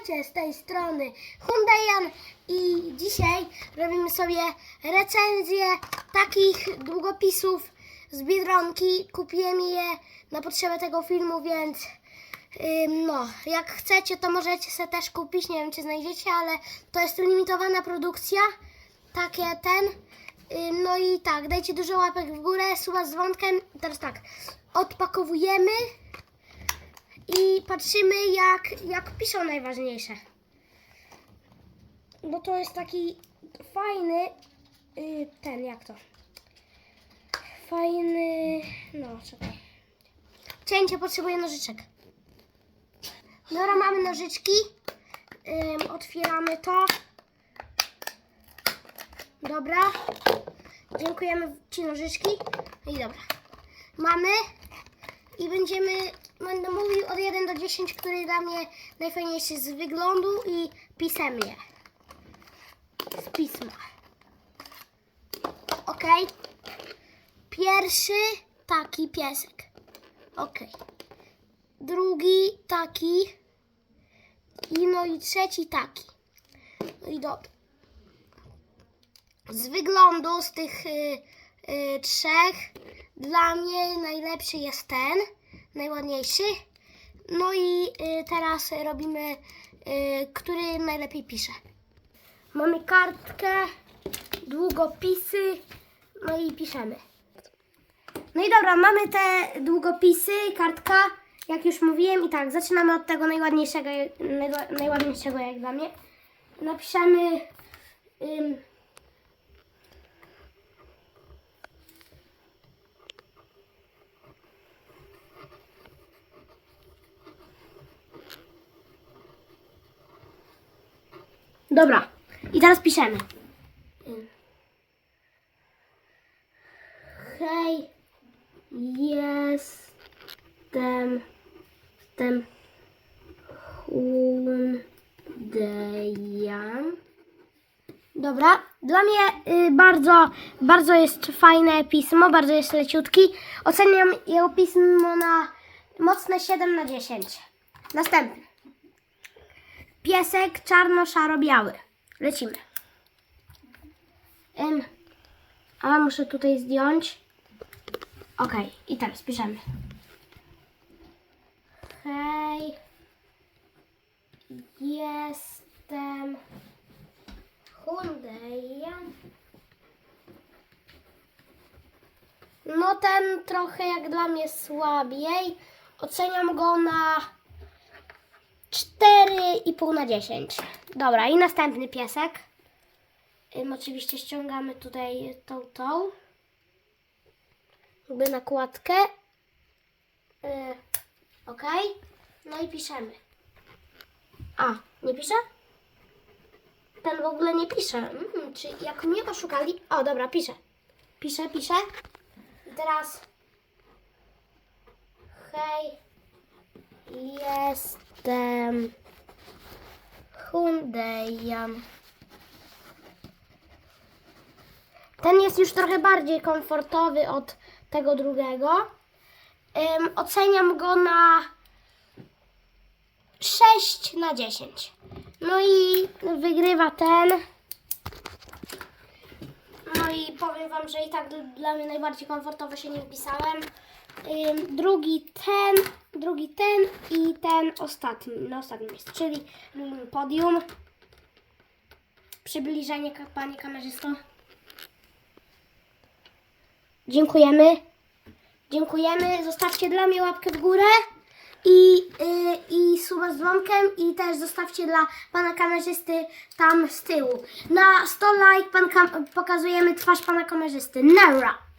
Witajcie z tej strony Hyundaian i dzisiaj robimy sobie recenzję takich długopisów z Biedronki. Kupiłem je na potrzebę tego filmu, więc no, jak chcecie to możecie sobie też kupić, nie wiem czy znajdziecie, ale to jest limitowana produkcja, takie ten. No i tak, dajcie dużo łapek w górę, suba z dzwonkiem. Teraz tak, odpakowujemy i patrzymy jak, jak piszą najważniejsze. Bo to jest taki fajny y, ten, jak to? Fajny, no czekaj. Cięcie potrzebuje nożyczek. Dobra, mamy nożyczki. Ym, otwieramy to. Dobra. Dziękujemy Ci nożyczki. I dobra. Mamy i będziemy, będę mówił od 1 do 10, który dla mnie najfajniejszy z wyglądu i pisemnie. Z pisma. Ok. Pierwszy taki piesek. Ok. Drugi taki. I no i trzeci taki. No i dobra. Z wyglądu z tych y, y, trzech dla mnie najlepszy jest ten, najładniejszy. No i y, teraz robimy, y, który najlepiej pisze. Mamy kartkę, długopisy, no i piszemy. No i dobra, mamy te długopisy, kartka, jak już mówiłem. I tak, zaczynamy od tego najładniejszego, najła- najładniejszego jak dla mnie. Napiszemy... Dobra, i teraz piszemy. Hej, jestem, jestem Hyundaian. Dobra, dla mnie y, bardzo, bardzo jest fajne pismo, bardzo jest leciutki. Oceniam jego pismo na mocne 7 na 10. Następny. Piesek czarno-szaro-biały. Lecimy. Ym, a muszę tutaj zdjąć. Ok, i teraz piszemy. Hej, jestem Hyundaian. No ten trochę jak dla mnie słabiej. Oceniam go na 4,5 na 10. Dobra, i następny piesek. Oczywiście ściągamy tutaj tą, tą. Jakby nakładkę. Yy, ok. No i piszemy. A, nie pisze? Ten w ogóle nie pisze. Mm, czy jak mnie poszukali? O, dobra, pisze. Pisze, pisze. I teraz. Hej. Jestem Hyundaian. Ten jest już trochę bardziej komfortowy od tego drugiego. Ym, oceniam go na 6 na 10. No i wygrywa ten. No i powiem Wam, że i tak dla mnie najbardziej komfortowo się nie wpisałem. Drugi ten, drugi ten i ten ostatni, na ostatnim miejscu, czyli podium. Przybliżenie, Panie kamerzysto. Dziękujemy. Dziękujemy. Zostawcie dla mnie łapkę w górę i, yy, i suba z dzwonkiem i też zostawcie dla pana kamerzysty tam z tyłu. Na 100 like pan pokazujemy twarz pana kamerzysty. Nara!